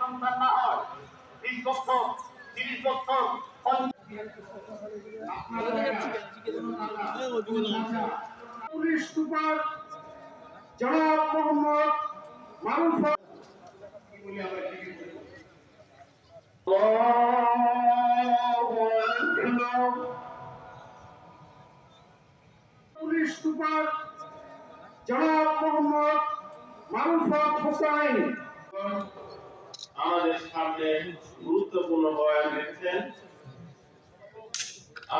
সন্তান না হয় বিশ বছর তিরিশ বছর পুলিশ সুপার জনাব মোহাম্মদ মারুফ সুপার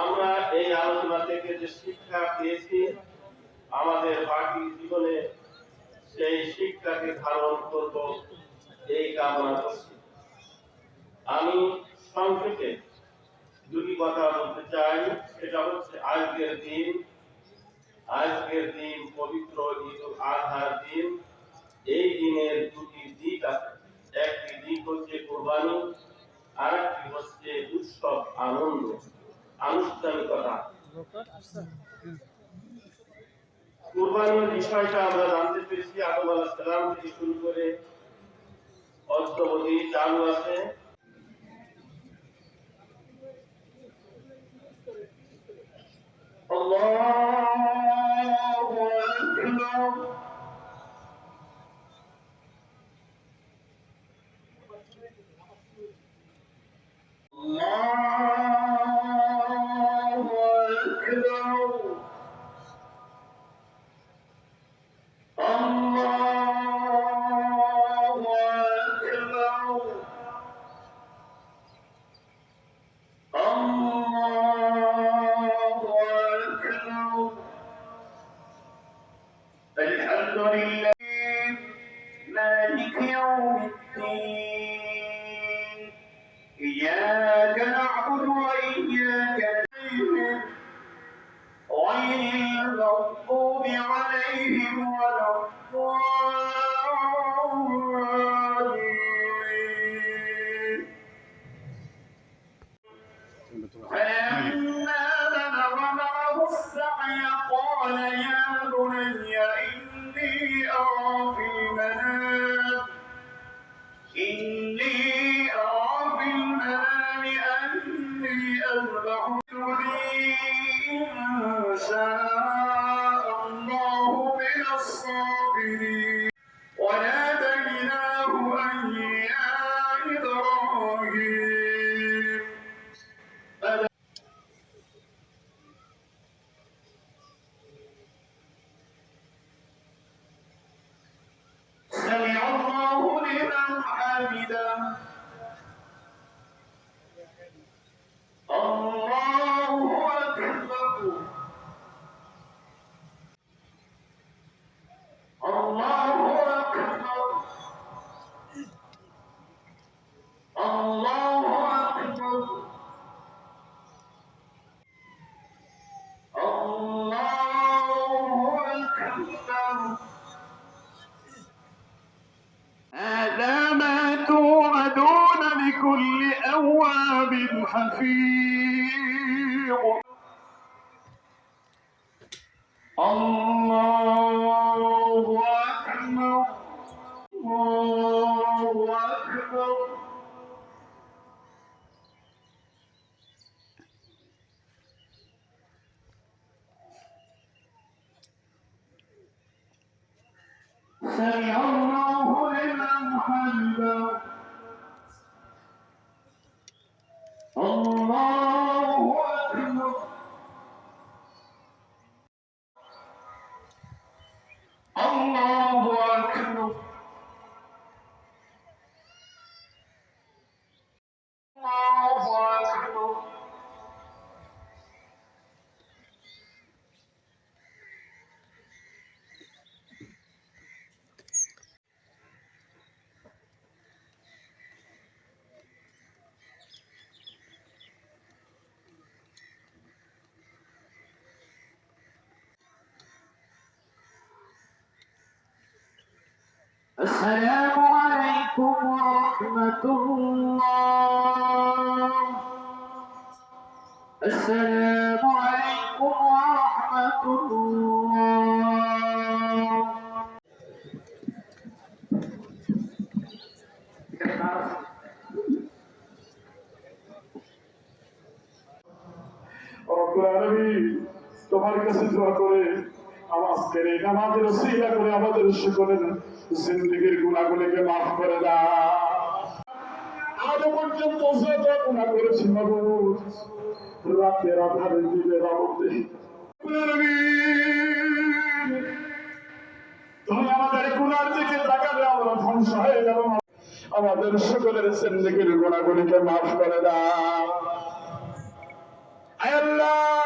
আমরা এই আলোচনা থেকে যে শিক্ষা পেয়েছি, আমাদের বাকি জীবনে সেই শিক্ষাকে ধারণ করব, এই কামনা করছি। আমি সংক্ষেপে দুটি কথা বলতে চাই, সেটা হচ্ছে আজকের দিন আজকের দিন পবিত্র ঈদ উল আজহার দিন। এই দিনের দুটি দিক আছে। একটি দিক হচ্ছে কোরবানি আর একটি হচ্ছে উৎসব আনন্দ, আনুষ্ঠানিকতা। কোরবানির বিষয়টা আমরা জানতে পেরেছি। আদম আলাহ সালাম থেকে শুরু করে অদ্যবধি চালু আছে। إني أرى في المنام إني أرى شاء لكل أواب حفيظ. الله أكبر الله أكبر. سمع الله لمن حمده. السلام عليكم ورحمة الله السلام عليكم রব্বুল আলামিন তোমার কাছে দোয়া করে আজকের এই নামাজের ওসিলা করে আমাদের সকলের জিন্দেগির গুণাগুলিকে মাফ করে দাও। আজও পর্যন্ত যত গুণা করেছি মাবুদ রাতের আধারে দিনের আলোতে তুমি আমাদের গুণার দিকে তাকালে আমরা ধ্বংস হয়ে যাব। আমাদের সকলের জিন্দেগির গুণাগুলিকে মাফ করে দাও। আল্লাহ!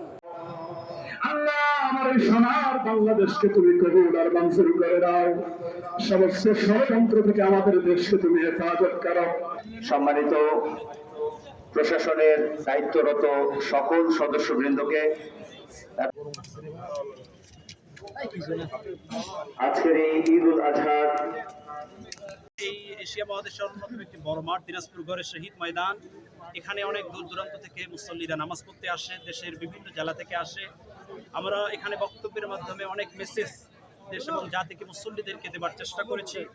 বাংলাদেশকে তুমি দাও। সমস্ত ষড়যন্ত্র থেকে আমাদের দেশকে তুমি হেফাজত সম্মানিত প্রশাসনের দায়িত্বরত সকল সদস্যবৃন্দকে আজকের এই ঈদ উল আজহার এই এশিয়া মহাদেশের অন্যতম একটি বড় মাঠ, দিনাজপুর গড়ের শহীদ ময়দান। এখানে অনেক দূর দূরান্ত থেকে মুসল্লিরা নামাজ পড়তে আসে, দেশের বিভিন্ন জেলা থেকে আসে। আমরা এখানে বক্তব্যের মাধ্যমে অনেক মেসেজ দেশ এবং জাতিকে মুসল্লিদেরকে দেবার চেষ্টা করেছি।